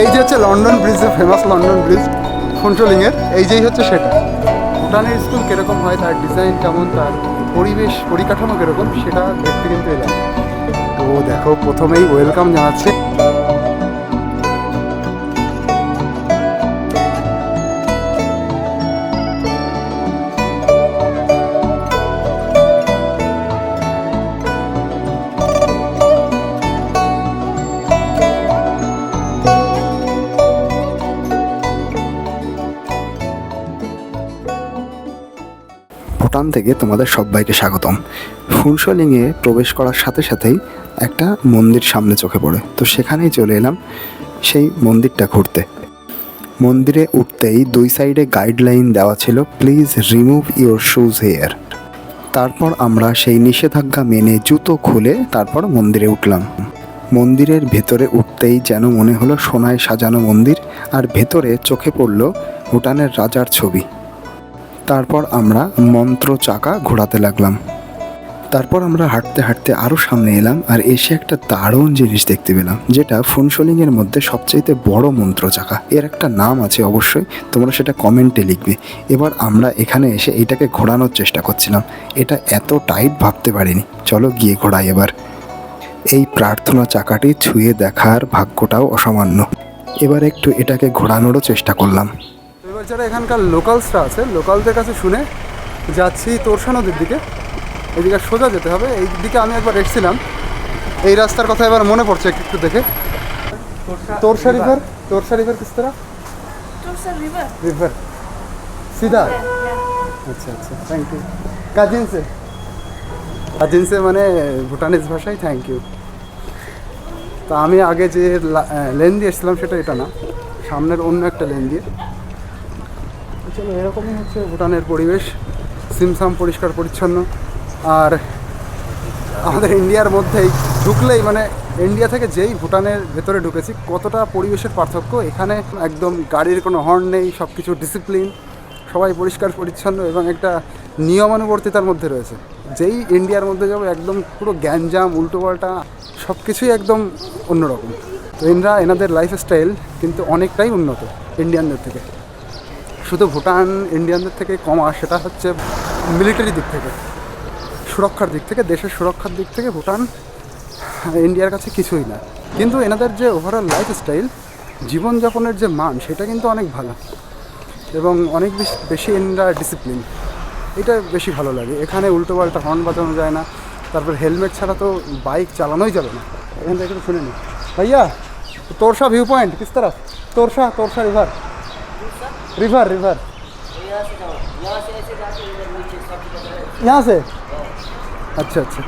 এই যে হচ্ছে London bridge famous London bridge ফুনচলিংয়ের এই যেই হচ্ছে সেটা। ভুটানের স্কুল কীরকম হয়, তার ডিজাইন কেমন, তার পরিবেশ পরিকাঠামো কীরকম, সেটা দেখতে কিন্তু এলাম। তো দেখো, প্রথমেই ওয়েলকাম জানাচ্ছে। ভুটান থেকে তোমাদের সবাইকে স্বাগতম। ফুনশলিংয়ে প্রবেশ করার সাথে সাথেই একটা মন্দির সামনে চোখে পড়ে। তো সেখানেই চলে এলাম সেই মন্দিরটা ঘুরতে। মন্দিরে উঠতেই দুই সাইডে গাইডলাইন দেওয়া ছিল, please remove your shoes here. তারপর আমরা সেই নিষেধাজ্ঞা মেনে জুতো খুলে তারপর মন্দিরে উঠলাম। মন্দিরের ভেতরে উঠতেই যেন মনে হলো সোনায় সাজানো মন্দির, আর ভেতরে চোখে পড়ল ভুটানের রাজার ছবি। তারপর আমরা মন্ত্র চাকা ঘোরাতে লাগলাম। তারপর আমরা হাঁটতে হাঁটতে আরও সামনে এলাম আর এসে একটা দারুণ জিনিস দেখতে পেলাম, যেটা ফুনশোলিংয়ের মধ্যে সবচাইতে বড় মন্ত্র চাকা এর একটা নাম আছে অবশ্যই, তোমরা সেটা কমেন্টে লিখবে। এবার আমরা এখানে এসে এটাকে ঘোরানোর চেষ্টা করছিলাম। এটা এত টাইট ভাবতে পারিনি। চলো গিয়ে ঘোরাই এবার। এই প্রার্থনা চাকাটি ছুঁয়ে দেখার ভাগ্যটাও অসামান্য। এবার একটু এটাকে ঘোরানোরও চেষ্টা করলাম। এবার যারা এখানকার লোকালসরা আছে লোকালদের কাছে শুনে যাচ্ছি তোরসা নদীর দিকে। এদিকে সোজা যেতে হবে। এই দিকে আমি একবার এসেছিলাম। এই রাস্তার কথা এবার মনে পড়ছে একটু একটু দেখে। তোরসা রিভার তোরসা রিভার কিস তারা? রিভার সিধা? আচ্ছা আচ্ছা থ্যাংক ইউ কাজিনসে কাজিনসে মানে ভুটানিজ ভাষায় থ্যাংক ইউ তো আমি আগে যে লেন দিয়ে এসেছিলাম সেটা এটা না। সামনের অন্য একটা লেন দিয়ে। চলো, এরকমই হচ্ছে ভুটানের পরিবেশ। সিমসাম পরিষ্কার পরিচ্ছন্ন। আর আমাদের ইন্ডিয়ার মধ্যেই ঢুকলেই মানে ইন্ডিয়া থেকে যেই ভুটানের ভেতরে ঢুকেছি, কতটা পরিবেশের পার্থক্য? এখানে একদম গাড়ির কোনো হর্ন নেই সব কিছু ডিসিপ্লিন সবাই পরিষ্কার পরিচ্ছন্ন এবং একটা নিয়মানুবর্তিতার মধ্যে রয়েছে। যেই ইন্ডিয়ার মধ্যে যাব, একদম পুরো গ্যাঞ্জাম, উল্টোপাল্টা সব কিছুই একদম অন্যরকম। তো এনরা এনাদের লাইফস্টাইল কিন্তু অনেকটাই উন্নত ইন্ডিয়ানদের থেকে। শুধু ভুটান ইন্ডিয়ানদের থেকে কম, আর সেটা হচ্ছে মিলিটারি দিক থেকে, সুরক্ষার দিক থেকে, দেশের সুরক্ষার দিক থেকে ভুটান ইন্ডিয়ার কাছে কিছুই না। কিন্তু এনাদের যে ওভারঅল লাইফস্টাইল জীবনযাপনের যে মান, সেটা কিন্তু অনেক ভালো এবং অনেক বেশি বেশি এনরা ডিসিপ্লিন এটা বেশি ভালো লাগে। এখানে উল্টো পাল্টা হর্ন বাজানো যায় না, তারপর হেলমেট ছাড়া তো বাইক চালানোই যাবে না। এখান থেকে শুনে নি। ভাইয়া, তোরসা ভিউ পয়েন্ট কিস তারা? Torsa Torsa river river river यहाँ से अच्छा अच्छा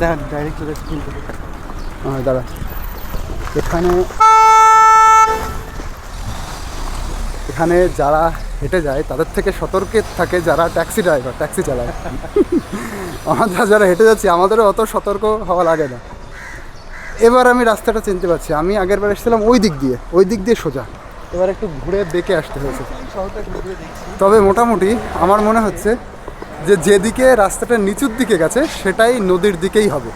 ডাইরেক্ট চলে স্কুল থেকে হ্যাঁ দাঁড়া এখানে এখানে যারা হেঁটে যায় তাদের থেকে সতর্কে থাকে যারা ট্যাক্সি ড্রাইভার ট্যাক্সি চালায় আমরা যারা হেঁটে যাচ্ছি আমাদেরও অত সতর্ক হওয়া লাগে না এবার আমি রাস্তাটা চিনতে পারছি। আমি আগের বার এসেছিলাম ওই দিক দিয়ে, ওই দিক দিয়ে সোজা। এবার একটু ঘুরে বেঁকে আসতে হয়েছে। তবে মোটামুটি আমার মনে হচ্ছে যে যেদিকে রাস্তাটা নিচুর দিকে গেছে, সেটাই নদীর দিকেই হবে।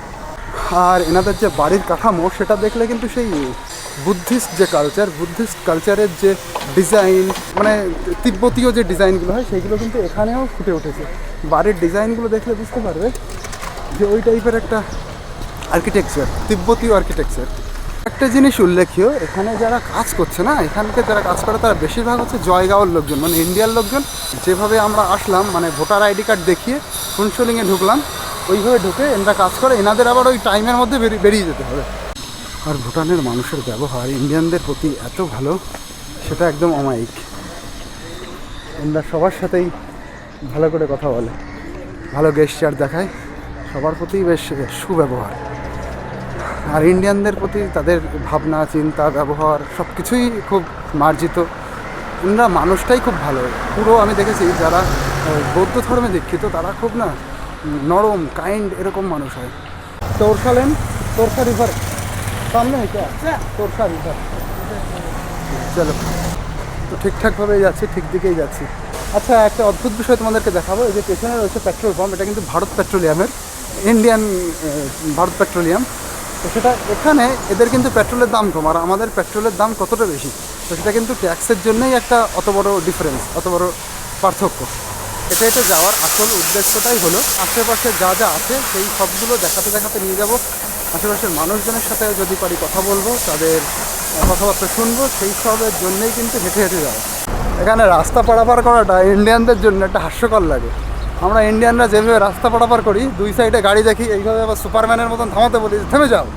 আর এনাদের যে বাড়ির কাঠামো, সেটা দেখলে কিন্তু সেই বুদ্ধিস্ট যে কালচার বুদ্ধিস্ট কালচারের যে ডিজাইন মানে তিব্বতীয় যে ডিজাইনগুলো হয়, সেগুলো কিন্তু এখানেও ফুটে উঠেছে। বাড়ির ডিজাইনগুলো দেখলে বুঝতে পারবে যে ওই টাইপের একটা আর্কিটেকচার তিব্বতীয় আর্কিটেকচার একটা জিনিস উল্লেখীয়, এখানে যারা কাজ করছে না, এখানকে যারা কাজ করে, তারা বেশিরভাগ হচ্ছে জয়গাঁওয়ের লোকজন মানে ইন্ডিয়ার লোকজন। যেভাবে আমরা আসলাম মানে ভোটার আইডি কার্ড দেখিয়ে ফুনশোলিংয়ে ঢুকলাম, ওইভাবে ঢুকে এনারা কাজ করে, এনাদের আবার ওই টাইমের মধ্যে বেরিয়ে যেতে হবে। আর ভুটানের মানুষের ব্যবহার ইন্ডিয়ানদের প্রতি এত ভালো, সেটা একদম অমায়িক। এনারা সবার সাথেই ভালো করে কথা বলে, ভালো গেস্টার দেখায়, সবার প্রতি বেশ সুব্যবহার। আর ইন্ডিয়ানদের প্রতি তাদের ভাবনা, চিন্তা, ব্যবহার সব কিছুই খুব মার্জিত। ওনারা মানুষটাই খুব ভালো। পুরো আমি দেখেছি যারা বৌদ্ধ ধর্মে দীক্ষিত, তারা খুব না নরম কাইন্ড এরকম মানুষ হয়। তোরসা লেন, তোরসা রিভার সামনে তোরসা রিভার চলো, তো ঠিকঠাকভাবেই যাচ্ছি, ঠিক দিকেই যাচ্ছি। আচ্ছা একটা অদ্ভুত বিষয় তোমাদেরকে দেখাবো। এই যে পেছনে রয়েছে পেট্রোল পাম্প এটা কিন্তু ভারত পেট্রোলিয়ামের ইন্ডিয়ান ভারত পেট্রোলিয়াম তো সেটা এখানে এদের কিন্তু পেট্রোলের দাম কম, আর আমাদের পেট্রোলের দাম কতটা বেশি? তো সেটা কিন্তু ট্যাক্সের জন্যই একটা অত বড় ডিফারেন্স অত বড় পার্থক্য। এটা এটা যাওয়ার আসল উদ্দেশ্যটাই হলো, আশেপাশে যা যা আছে সেই সবগুলো দেখাতে দেখাতে নিয়ে যাব। আশেপাশের মানুষজনের সাথে যদি পারি কথা বলব, তাদের কথাবার্তা শুনব, সেই সবের জন্যই কিন্তু হেঁটে হেঁটে যাওয়া এখানে রাস্তা পারাপার করাটা ইন্ডিয়ানদের জন্য একটা হাস্যকর লাগে। আমরা ইন্ডিয়ানরা যেভাবে রাস্তা পারাপার করি দুই সাইডে গাড়ি দেখি এইভাবে আবার সুপারম্যানের মতন থামাতে বলি থেমে যাও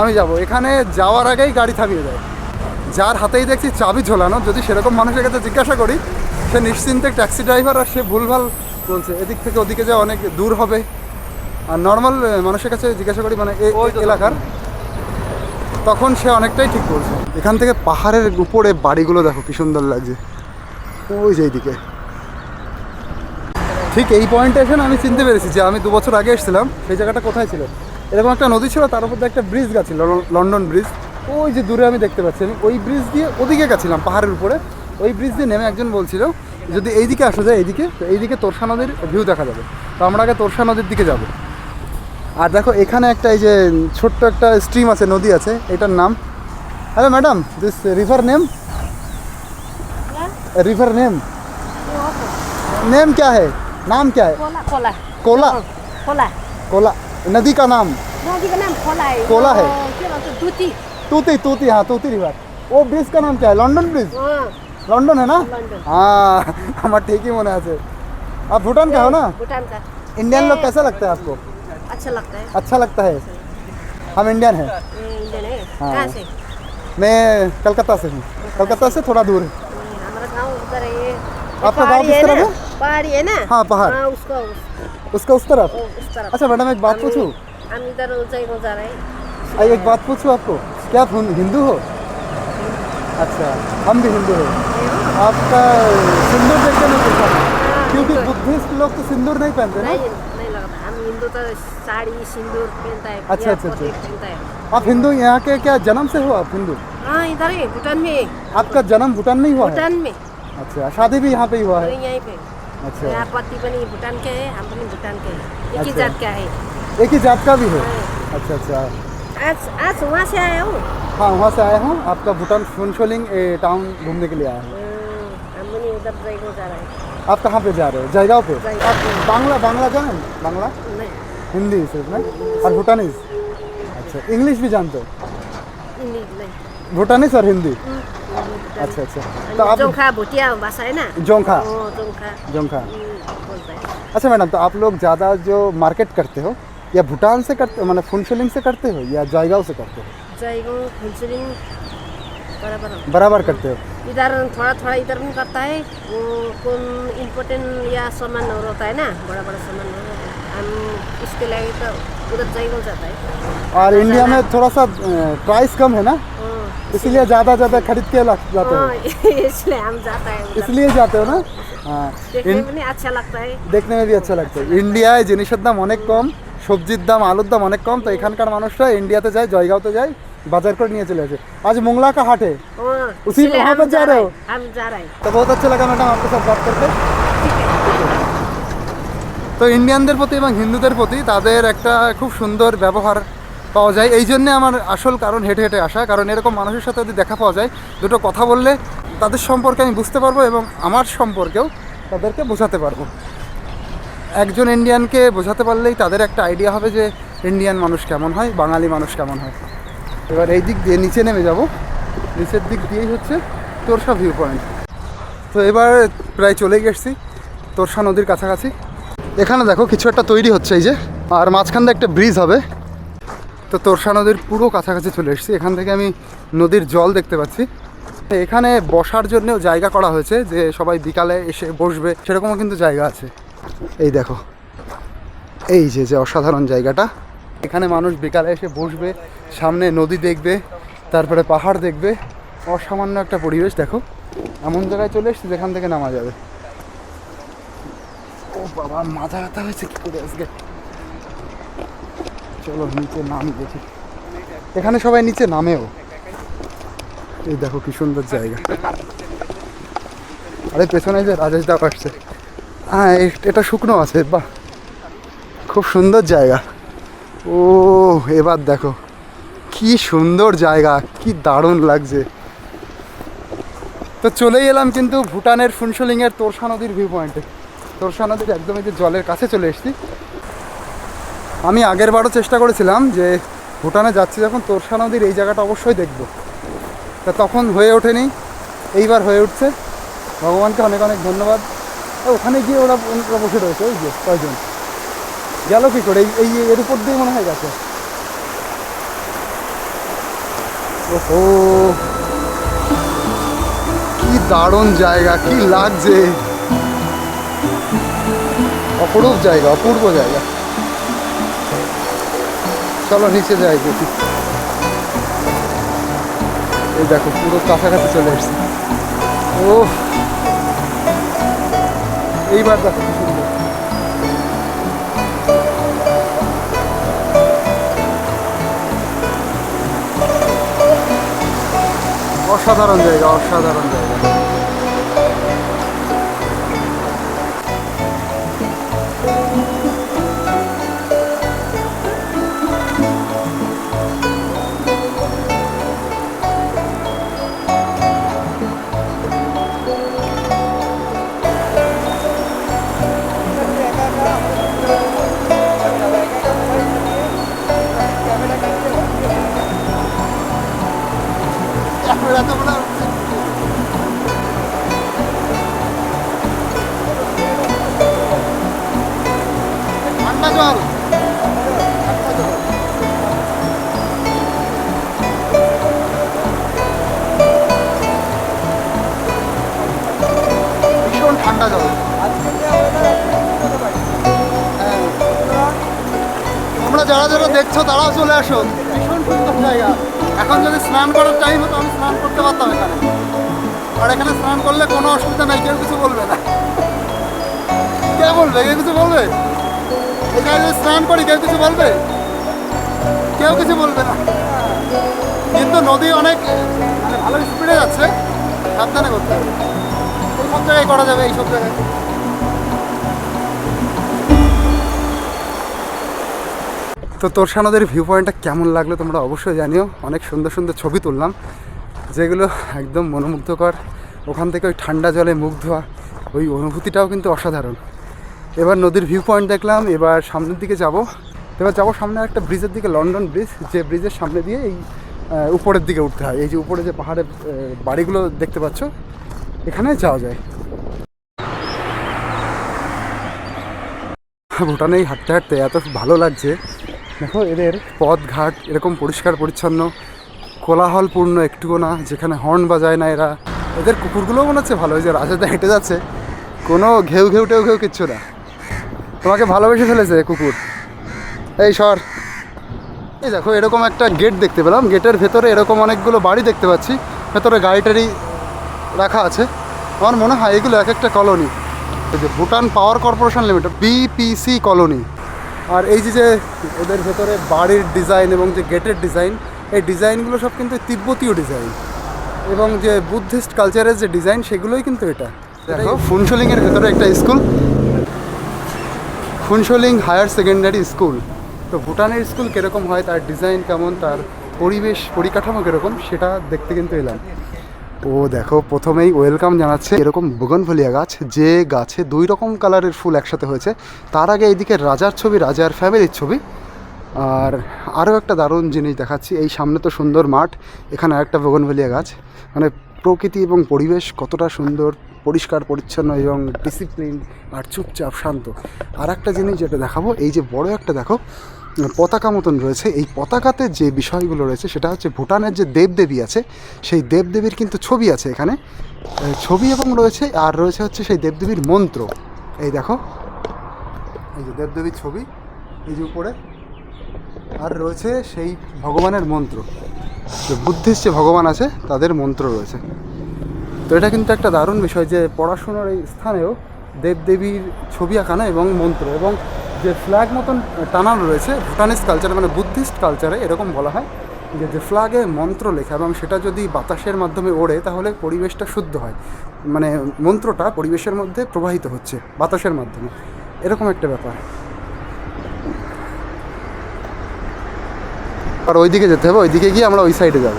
আমি যাব। এখানে যাওয়ার আগেই গাড়ি থামিয়ে দেয়। যার হাতেই দেখছি চাবি ঝোলানো যদি সেরকম মানুষের কাছে জিজ্ঞাসা করি সে নিশ্চিন্তে ট্যাক্সি ড্রাইভার আর সে ভুলভাল বলছে এদিক থেকে ওদিকে যা অনেক দূর হবে। আর নর্মাল মানুষের কাছে জিজ্ঞাসা করি মানে এই ওই এলাকার? তখন সে অনেকটাই ঠিক বলছে। এখান থেকে পাহাড়ের উপরে বাড়িগুলো দেখো কি সুন্দর লাগছে। ওই যে এইদিকে। ঠিক এই পয়েন্টে এসে আমি চিনতে পেরেছি যে আমি দু বছর আগে এসেছিলাম সেই জায়গাটা কোথায় ছিল? এরকম একটা নদী ছিল তার উপর একটা ব্রিজ গেছিল লন্ডন ব্রিজ ওই যে দূরে আমি দেখতে পাচ্ছি আমি ওই ব্রিজ দিয়ে ওদিকে গেছিলাম পাহাড়ের উপরে। ওই ব্রিজ দিয়ে নেমে একজন বলছিল যদি এইদিকে আসা যায় এইদিকে এইদিকে তোরসা নদীর ভিউ দেখা যাবে। তো আমরা আগে তোরসা নদীর দিকে যাব। আর দেখো এখানে একটা এই যে ছোট্ট একটা স্ট্রিম আছে নদী আছে এটার নাম। Hello madam this river name river name name ক্যা হ্যাঁ नाम क्या है? कोला कोला। कोला? खोला कोला। नदी का नाम? नदी का नाम खोला है। कोला है। हैं, दूती तूती। तूती हाँ तूती रिवर वो ब्रिज का नाम क्या है? लंदन ब्रिज हाँ। लंदन है ना। हाँ हमारा ठीक ही मने আছে आप भूटान का हो ना? भूटान का। इंडियन लोग कैसा लगता है आपको? अच्छा लगता है। अच्छा लगता है। हम इंडियन हैं। इंडियन है। हाँ। कहाँ से? मैं कलकत्ता से हूँ। कलकत्ता से थोड़ा दूर है। हमारा गाँव उधर है आपका गाँव किस तरफ़ है? पहाड़ी है ना? हाँ, पहाड़। हाँ उसका उस, उसका उस तरफ़? ओ, उस तरफ़। अच्छा मैडम एक बात पूछूँ? हम इधर में जा रहे हैं। आ, एक बात पूछूँ आपको? क्या आप हिंदू हो? अच्छा हम भी हिंदू हैं। आपका सिंदूर देख के नहीं पूछा हाँ, क्योंकि बुद्धिस्ट लोग तो सिंदूर नहीं पहनते ना। नहीं नहीं लगता। हम हिंदू तो साड़ी सिंदूर पहनता है अच्छा, अच्छा, अच्छा। पहनता है। आप हिंदू यहाँ के क्या जन्म से हो आप हिंदू? हाँ इधर है भूटान में। आपका जन्म भूटान में ही हुआ भूटान में। अच्छा शादी भी यहाँ पे ही हुआ है यहीं पे। अच्छा। यहाँ पति पनि भूटान के है हम पनि भूटान के हैं। एक ही अच्छा। जात का है। एक ही जात का भी है? हाँ। अच्छा अच्छा। आज आज वहाँ से आया हूँ। हाँ वहाँ से आया हूँ। आपका भूटान फुनशोलिंग टाउन घूमने के लिए आया हूँ। हम पनि उधर जाएको जा रहे हैं। आप कहाँ पे जा रहे हो? जयगांव पे? आप बांग्ला बांग्ला जानें बांग्ला? नहीं। हिंदी सिर्फ़ ना और भूटानीज? अच्छा इंग्लिश भी जानते हो? इंग्लिश नहीं। भूटानीज सर हिंदी? हम्म, अच्छा अच्छा। तो आप जोंखा भुटिया भाषा है ना? जोंखा? जोंखा। जोंखा। हम्म, अच्छा मैडम तो आप लोग ज़्यादा जो मार्केट करते हो या भूटान से करते हो मतलब फुनशोलिंग से करते हो या जयगांव से करते हो? जयगांव फुलसुलिङ बराबर। बराबर करते हो। इधर थोड़ा थोड़ा इधर भी करता है वो कौन इम्पोर्टेंट या सामान और होता है ना बड़ा बड़ा सामान हम इसके लिए तो उधर जयगांव जाता है। और इंडिया में थोड़ा सा प्राइस कम है ना? हाँ, इसलिए ज़्यादा ज़्यादा खरीद के ला- जाते हो हाँ, इसलिए हम जाता है उधर। इसलिए जाते हो ना हाँ देखने इन- में नहीं अच्छा लगता है দেখতে में भी अच्छा लगता है ইন্ডিয়ায় জিনিসের দাম অনেক কম সবজির দাম আলুর দাম অনেক কম তো এখানকার মানুষরা ইন্ডিয়াতে যায় জয়গাঁওতে যায় বাজার করে নিয়ে চলে আসে আজ মোংলা का हाट है हाँ, उसी इसलिए वहाँ हम पर जा रहे हो? हैं, हम जा रहे हैं तो बहुत अच्छा लगा मैडम आपके साथ बात करके ठीक है তো ইন্ডিয়ানদের প্রতি এবং হিন্দুদের প্রতি তাদের একটা খুব সুন্দর ব্যবহার পাওয়া যায়। এই জন্যে আমার আসল কারণ হেঁটে হেঁটে আসা। কারণ এরকম মানুষের সাথে যদি দেখা পাওয়া যায়, দুটো কথা বললে তাদের সম্পর্কে আমি বুঝতে পারব এবং আমার সম্পর্কেও তাদেরকে বোঝাতে পারব। একজন ইন্ডিয়ানকে বোঝাতে পারলেই তাদের একটা আইডিয়া হবে যে ইন্ডিয়ান মানুষ কেমন হয়, বাঙালি মানুষ কেমন হয়। এবার এই দিক দিয়ে নিচে নেমে যাব। নিচের দিক দিয়েই হচ্ছে তোরসা ভিউ পয়েন্ট তো এবার প্রায় চলে গেছি তোরসা নদীর কাছাকাছি। এখানে দেখো, কিছু একটা তৈরি হচ্ছে এই যে। আর মাঝখান দিয়ে একটা ব্রিজ হবে। তো তোরসা নদীর পুরো কাছাকাছি চলে এসেছি। এখান থেকে আমি নদীর জল দেখতে পাচ্ছি। এখানে বসার জন্যও জায়গা করা হয়েছে যে সবাই বিকালে এসে বসবে, সেরকমও কিন্তু জায়গা আছে। এই দেখো, এই যে যে অসাধারণ জায়গাটা। এখানে মানুষ বিকালে এসে বসবে, সামনে নদী দেখবে, তারপরে পাহাড় দেখবে। অসামান্য একটা পরিবেশ, দেখো। এমন জায়গায় চলে এসেছি যেখান থেকে নামা যাবে। ও বাবা, মাথা ব্যথা হয়েছে, কি করে আজকে? চলো নিচে নামি দেখি। এখানে সবাই নিচে নামেও। এই দেখো কি সুন্দর জায়গা। আরে, পেছনে যে রাজেশ দাও আসছে। হ্যাঁ এটা শুকনো আছে, বাহ। খুব সুন্দর জায়গা। ও, এবার দেখো। কি সুন্দর জায়গা, কি দারুণ লাগছে। তো চলেই এলাম কিন্তু ভুটানের ফুনসলিংয়ের তোরসা নদীর ভিউ পয়েন্টে তোরসা নদীর একদম এই যে জলের কাছে চলে এসেছি। আমি আগের বারও চেষ্টা করেছিলাম যে ভুটানে যাচ্ছি যখন তোরসা নদীর এই জায়গাটা অবশ্যই দেখব। তা তখন হয়ে ওঠেনি, এইবার হয়ে উঠছে। ভগবানকে অনেক অনেক ধন্যবাদ। ওখানে গিয়ে ওরা বসে রয়েছে ওই যে কয়জন? গেল কী করে? এই এর উপর দিয়ে মনে হয় গেছে। ওহো! কি দারুণ জায়গা, কি লাগছে। অপরূপ জায়গা, অপূর্ব জায়গা। চলো নিচে যাই দেখি। এই দেখো, পুরো কাছাকাছি চলে এসছে। ও এইবার দেখো কি সুন্দর। অসাধারণ জায়গা অসাধারণ জায়গা। দেখছ, তারাও চলে আসো। ভীষণ সুন্দর জায়গা। এখন যদি স্নান করার টাইম হতো, আমি স্নান করতে পারতাম এখানে। আর এখানে স্নান করলে কোনো অসুবিধা নাই, কেউ কিছু বলবে না। কে বলবে? কেউ কিছু বলবে? এখানে যদি স্নান করি, কেউ কিছু বলবে? কেউ কিছু বলবে না। কিন্তু নদী অনেক মানে ভালো স্পিডে যাচ্ছে। সাবধানে করতে হবে। এই সব জায়গায় করা যাবে এই সব জায়গায়। তো তোরসা নদীর ভিউ পয়েন্টটা কেমন লাগল তোমরা অবশ্যই জানিও। অনেক সুন্দর সুন্দর ছবি তুললাম, যেগুলো একদম মনোমুগ্ধকর। ওখান থেকে ওই ঠান্ডা জলে মুখ ধোয়া, ওই অনুভূতিটাও কিন্তু অসাধারণ। এবার নদীর ভিউ পয়েন্ট দেখলাম, এবার সামনের দিকে যাব। এবার যাব সামনে একটা ব্রিজের দিকে লন্ডন ব্রিজ যে ব্রিজের সামনে দিয়ে এই উপরের দিকে উঠতে হয়। এই যে উপরে যে পাহাড়ের বাড়িগুলো দেখতে পাচ্ছ, এখানে যাওয়া যায়। ভুটানেই হাঁটতে হাঁটতে এত ভালো লাগছে। দেখো, এদের পথ ঘাট এরকম পরিষ্কার, পরিচ্ছন্ন, কোলাহলপূর্ণ একটুও না, যেখানে হর্ন বাজায় না এরা। এদের কুকুরগুলোও মনে হচ্ছে ভালো যে রাজাদা হেঁটে যাচ্ছে। কোনো ঘেউ ঘেউ টেউ ঘেউ কিচ্ছু না। তোমাকে ভালোবেসে ফেলেছে কুকুর। এই সর। এই দেখো, এরকম একটা গেট দেখতে পেলাম। গেটের ভেতরে এরকম অনেকগুলো বাড়ি দেখতে পাচ্ছি। ভেতরে গাড়ি টাড়ি রাখা আছে। আমার মনে হয় এগুলো এক একটা কলোনি। যে Bhutan power corporation limited, BPC colony. আর এই যে যে ওদের ভেতরে বাড়ির ডিজাইন এবং যে গেটের ডিজাইন, এই ডিজাইনগুলো সব কিন্তু তিব্বতীয় ডিজাইন। এবং যে বুদ্ধিস্ট কালচারের যে ডিজাইন, সেগুলোই কিন্তু এটা। দেখো, ফুনশলিংয়ের ভেতরে একটা school. Phuentsholing higher secondary school. তো ভুটানের স্কুল কীরকম হয়, তার ডিজাইন কেমন, তার পরিবেশ, পরিকাঠামো কীরকম, সেটা দেখতে কিন্তু এলাম। ও দেখো, প্রথমেই ওয়েলকাম জানাচ্ছে এরকম বুগনভলিয়া গাছ, যে গাছে দুই রকম কালারের ফুল একসাথে হয়েছে। তার আগে এইদিকে রাজার ছবি, রাজার ফ্যামিলির ছবি। আর আরও একটা দারুণ জিনিস দেখাচ্ছি, এই সামনে তো সুন্দর মাঠ, এখানে একটা বগনভেলিয়া গাছ। মানে প্রকৃতি এবং পরিবেশ কতটা সুন্দর, পরিষ্কার, পরিচ্ছন্ন এবং ডিসিপ্লিন আর চুপচাপ শান্ত। আর একটা জিনিস যেটা দেখাবো, এই যে বড় একটা দেখো পতাকা মতন রয়েছে। এই পতাকাতে যে বিষয়গুলো রয়েছে, সেটা হচ্ছে ভুটানের যে দেবদেবী আছে, সেই দেবদেবীর কিন্তু ছবি আছে এখানে। ছবি এবং রয়েছে, আর রয়েছে হচ্ছে সেই দেবদেবীর মন্ত্র। এই দেখো, এই যে দেবদেবীর ছবি, এই যে উপরে। আর রয়েছে সেই ভগবানের মন্ত্র। যে বুদ্ধিস্ট যে ভগবান আছে, তাদের মন্ত্র রয়েছে। তো এটা কিন্তু একটা দারুণ বিষয় যে পড়াশোনার এই স্থানেও দেবদেবীর ছবি আঁকানো এবং মন্ত্র এবং যে ফ্ল্যাগ মতন টানানো রয়েছে ভুটানিস কালচারে মানে বুদ্ধিস্ট কালচারে এরকম বলা হয়, যে যে ফ্ল্যাগে মন্ত্র লেখা এবং সেটা যদি বাতাসের মাধ্যমে ওড়ে, তাহলে পরিবেশটা শুদ্ধ হয়। মানে মন্ত্রটা পরিবেশের মধ্যে প্রবাহিত হচ্ছে, বাতাসের মাধ্যমে। এরকম একটা ব্যাপার। আর ওইদিকে যেতে হবে, ওইদিকে গিয়ে আমরা ওই সাইডে যাব।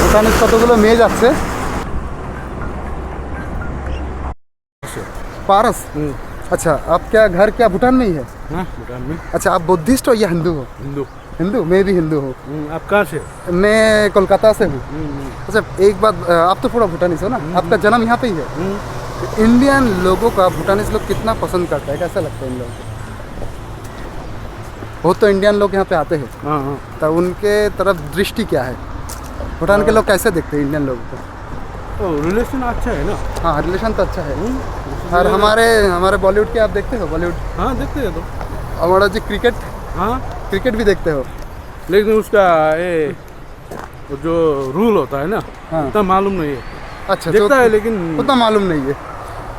ভুটানের কতগুলো মেয়ে যাচ্ছে? पारस। अच्छा आप क्या घर क्या भूटान में ही है? हाँ भूटान में। अच्छा आप बुद्धिस्ट हो या हिंदू हो? हिंदू। हिंदू? मैं भी हिंदू हूँ। आप कहाँ से मैं कोलकाता से हूँ। अच्छा एक बात आप तो पूरा भूटानीस हो ना? आपका जन्म यहाँ पे ही है। इंडियन लोगों का भूटानीस लोग कितना पसंद करता है? कैसा लगता है इन लोगों को? वो तो इंडियन लोग यहाँ पे आते हैं। हाँ हाँ। तो उनके तरफ़ दृष्टि क्या है? भूटान के लोग कैसे देखते हैं इंडियन लोगों को? तो रिलेशन अच्छा है ना? हाँ रिलेशन तो अच्छा है। और हमारे हमारे बॉलीवुड के आप देखते हो? बॉलीवुड हाँ देखते हैं तो। हमारा जो क्रिकेट हाँ। क्रिकेट भी देखते हो? लेकिन उसका ये जो रूल होता है ना हाँ। उतना मालूम नहीं है। अच्छा तो देखता है लेकिन उतना मालूम नहीं है।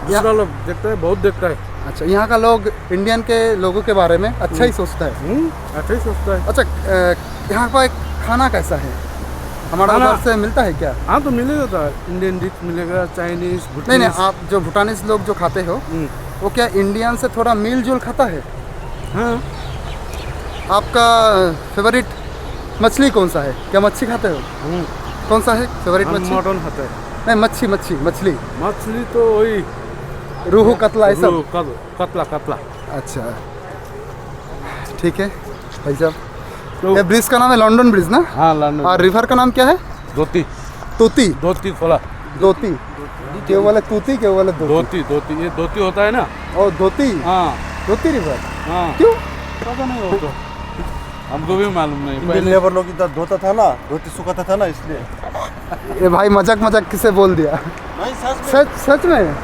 दूसरा लोग देखता है बहुत देखता है। अच्छा यहाँ का लोग इंडियन के लोगों के बारे में अच्छा ही सोचता है। हम्म, अच्छा ही सोचता है। अच्छा यहाँ का एक खाना कैसा है? हमारा उधर से मिलता है क्या? हाँ तो मिलेगा तो। इंडियन डिश मिलेगा चाइनीज़ नहीं नहीं आप जो भूटानीस लोग जो खाते हो हम्म, वो क्या इंडियन से थोड़ा मिल जुल खाता है? हाँ। आपका फेवरेट मछली कौन सा है? क्या मच्छी खाते हो? हम्म, कौन सा है फेवरेट हम मच्छली मटन खाता है। नहीं मच्छी मच्छी मछली। मछली तो वही। रोहू कतला ऐसा कतला कतला। अच्छा। ठीक है भाई साहब। ये ब्रिज का नाम है लंडन ब्रिज ना? हाँ लाना और रिवर का नाम क्या है? धोती। तूती धोती खोला। धोती। क्यों बोले तूती क्यों बोले धोती। धोती ये धोती होता है ना? और धोती? हाँ। धोती रिवर? हाँ। क्यों? पता नहीं वो तो हमको भी मालूम नहीं। इंडियन पहले लेबर लोग इधर धोता था ना धोती सुखाता था ना इसलिए। ये भाई मज़ाक मज़ाक किसे बोल दिया? नहीं सच सच सच में?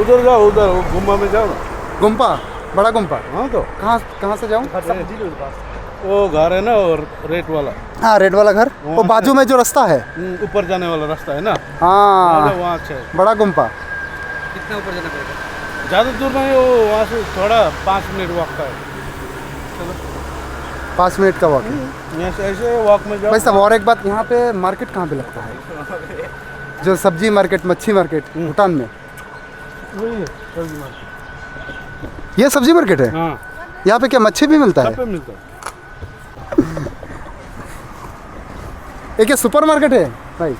उधर जाओ उधर। गुम्बा में जाओ। ना गुम्पा बड़ा गुम्पा हाँ तो। कहाँ कहाँ से जाऊँ? वो घर है ना और रेट वाला। हाँ रेड वाला घर। वो बाजू में जो रास्ता है। हम्म, ऊपर जाने वाला रास्ता है ना? हाँ। वहाँ अच्छा है बड़ा गुम्पा। कितना ऊपर जाना पड़ेगा? ज़्यादा दूर नहीं वो वहाँ से थोड़ा पाँच मिनट वॉक का है। पाँच मिनट का वॉक ऐसे वॉक में जाओ। भाई साहब और एक बात यहाँ पे मार्केट कहाँ पे लगता है? जो सब्ज़ी मार्केट मच्छी मार्केट भूटान में। वही सब्ज़ी मार्केट ये सब्ज़ी मार्केट है? हाँ। यहाँ पे क्या मच्छी भी मिलता है? मिलता है। একে সুপার মার্কেটে ভাই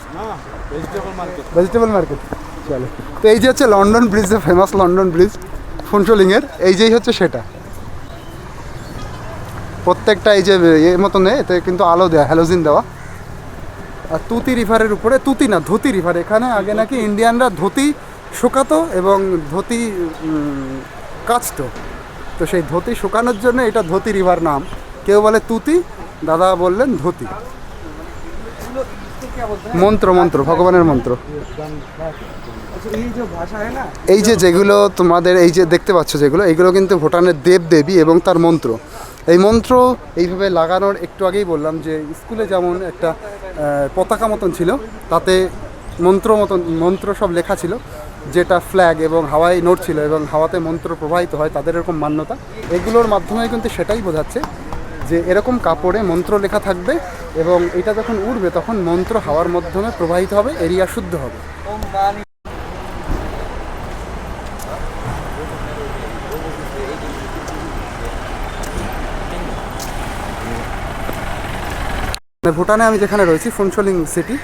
ভেজিটেবল মার্কেট চলো। তো এই যে হচ্ছে লন্ডন ব্রিজ যে ফেমাস লন্ডন ব্রিজ ফুনচলিংয়ের এই যেই হচ্ছে সেটা। প্রত্যেকটা এই যে এর মতো নেই এতে কিন্তু আলো দেওয়া হ্যালোজিন দেওয়া। আর তুতি রিভারের উপরে তুতি না ধুতি রিভার এখানে আগে নাকি ইন্ডিয়ানরা ধুতি শুকাতো এবং ধুতি কাচতো। তো সেই ধুতি শুকানোর জন্য এটা ধুতি রিভার নাম। কেউ বলে তুতি দাদা বললেন ধুতি। মন্ত্র মন্ত্র ভগবানের মন্ত্র। এই যে যেগুলো তোমাদের এই যে দেখতে পাচ্ছ যেগুলো এইগুলো কিন্তু ভুটানের দেব দেবী এবং তার মন্ত্র। এই মন্ত্র এইভাবে লাগানোর একটু আগেই বললাম যে স্কুলে যেমন একটা পতাকা মতন ছিল তাতে মন্ত্র মতন মন্ত্র সব লেখা ছিল যেটা ফ্ল্যাগ এবং হাওয়ায় নোট ছিল এবং হাওয়াতে মন্ত্র প্রবাহিত হয় তাদের এরকম মান্যতা। এগুলোর মাধ্যমে কিন্তু সেটাই বোঝাচ্ছে। যে এরকম কাপড়ে মন্ত্র লেখা থাকবে এবং এটা যখন উড়বে তখন মন্ত্র হাওয়ার মাধ্যমে প্রবাহিত হবে, এরিয়া শুদ্ধ হবে। ভুটানে আমি যেখানে রয়েছি, ফুনচলিং সিটি,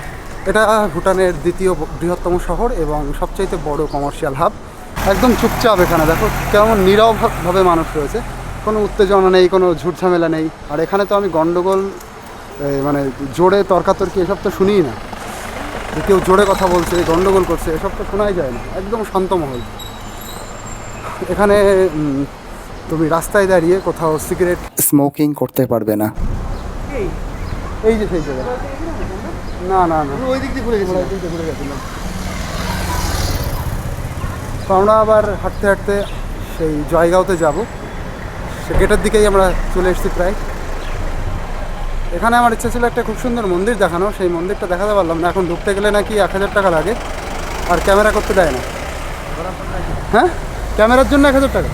এটা ভুটানের দ্বিতীয় বৃহত্তম শহর এবং সবচাইতে বড় কমার্শিয়াল হাব একদম চুপচাপ এখানে, দেখো কেমন নীরবভাবে মানুষ রয়েছে। কোনো উত্তেজনা নেই কোনো ঝুটঝামেলা নেই। আর এখানে তো আমি গন্ডগোল মানে জোরে তর্কাতর্কি এসব তো শুনিই না। যে কেউ জোরে কথা বলছে গন্ডগোল করছে এসব তো শোনাই যায় না। একদম শান্ত মহল। এখানে তুমি রাস্তায় দাঁড়িয়ে কোথাও সিগারেট স্মোকিং করতে পারবে না। এই? যে সেই জায়গা না না না। ওই দিক দিয়ে ঘুরে গেছি ওই দিক দিয়ে ঘুরে গেছিলাম। তো আমরা আবার হাঁটতে হাঁটতে সেই জয়গাঁওতে যাব। গেটের দিকেই আমরা চলে এসেছি প্রায়। এখানে আমার ইচ্ছা ছিল একটা খুব সুন্দর মন্দির দেখানো সেই মন্দিরটা দেখাতে পারলাম না। এখন ঢুকতে গেলে নাকি এক হাজার টাকা লাগে আর ক্যামেরা করতে দেয় না। হ্যাঁ? ক্যামেরার জন্য এক হাজার টাকা?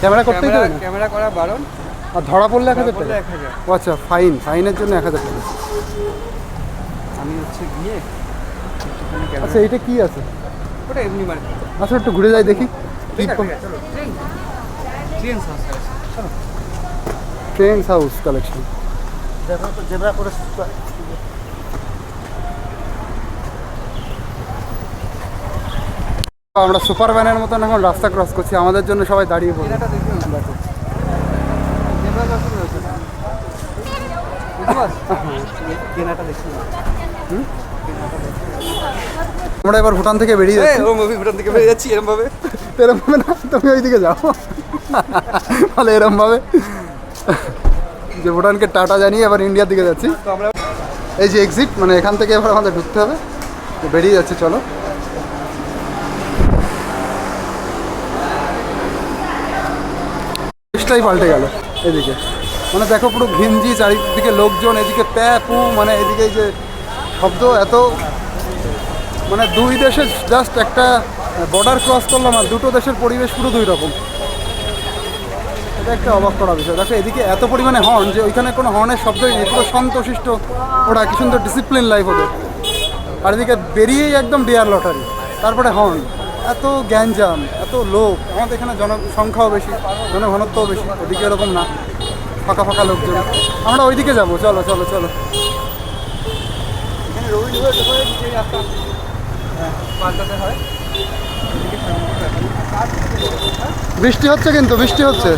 ক্যামেরা করতেই দেবে না। ক্যামেরা করা বারণ। আর ধরা পড়লে এক হাজার টাকা? ও আচ্ছা ফাইন ফাইনের জন্য এক হাজার টাকা। আমি হচ্ছে গিয়ে আচ্ছা এইটা কি আছে? ওটা এমনি মার্কেট আচ্ছা একটু ঘুরে যাই দেখি। ট্রেন ফ্রেন্ডস হাউস কালেকশন আমরা সুপার ভ্যানের মতন এখন রাস্তা ক্রস করছি আমাদের জন্য সবাই দাঁড়িয়ে পড়বে দেখো। আমরা এবার ভুটান থেকে বেরিয়ে যাচ্ছি। ভুটান থেকে বেরিয়ে যাচ্ছি এরকম ভাবে এরম ভাবে না তুমি ওইদিকে যাও। তাহলে এরম ভাবে যে ভুটানকে টাটা জানিয়ে এবার ইন্ডিয়ার দিকে যাচ্ছি। এই যে এক্সিট মানে এখান থেকে এবার আমাদের ঢুকতে হবে। তো বেরিয়ে যাচ্ছি চলো। দেশটাই পাল্টে গেল এদিকে। মানে দেখো পুরো ঘিঞ্জি চারিদিকে লোকজন এদিকে প্যা পু মানে এদিকে যে শব্দ এত মানে দুই দেশের জাস্ট একটা বর্ডার ক্রস করলাম আর দুটো দেশের পরিবেশ পুরো দুই রকম। এটা একটা অবাক করা বিষয়। দেখো, এদিকে এত পরিমাণে হর্ন যে ওইখানে কোনো হর্নের শব্দই নেই, পুরো শান্তশিষ্ট ওরা, কি সুন্দর ডিসিপ্লিন লাইফ ওদের। আর এদিকে বেরিয়েই একদম ডিয়ার লটারি তারপরে হর্ন এত গ্যাঞ্জাম, এত লোক আমাদের এখানে জনসংখ্যাও বেশি, জনঘনত্বও বেশি ওদিকে এরকম না। ফাঁকা ফাঁকা লোকজন। আমরা ওইদিকে যাব। চলো চলো চলো। বৃষ্টি হচ্ছে কিন্তু বৃষ্টি হচ্ছে।